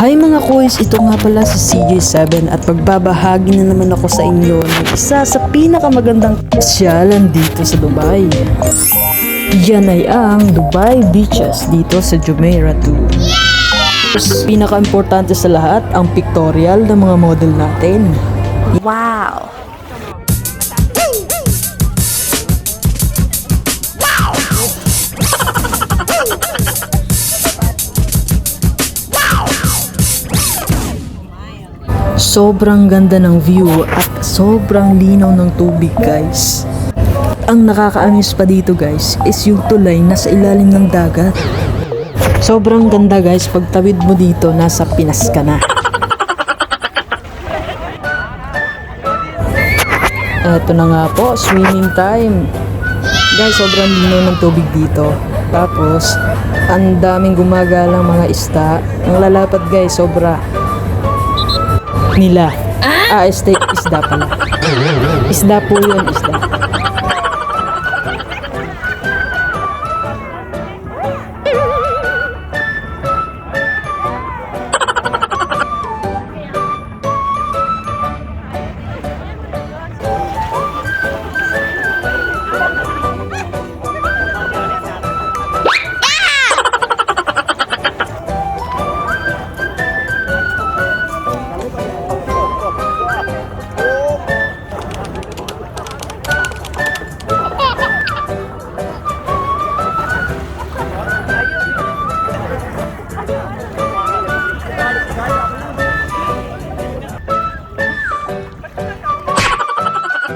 Hi mga koys, ito nga pala si CJ7 at pagbabahagi na naman ako sa inyo ng isa sa pinakamagandang pasyalan dito sa Dubai. Yan ay ang Dubai Beaches dito sa Jumeirah 2. Pinaka-importante sa lahat, ang pictorial ng mga model natin. Wow! Sobrang ganda ng view at sobrang linaw ng tubig guys. Ang nakakaamis pa dito guys is yung tulay na sa ilalim ng dagat. Sobrang ganda guys pagtawid mo dito nasa Pinas ka na. Eto na nga po, swimming time. Guys, sobrang linaw ng tubig dito. Tapos, ang daming gumagalang mga isda. Ang lalapad guys, sobra nila. Ah, steak isda pala. Isda po yun, isda.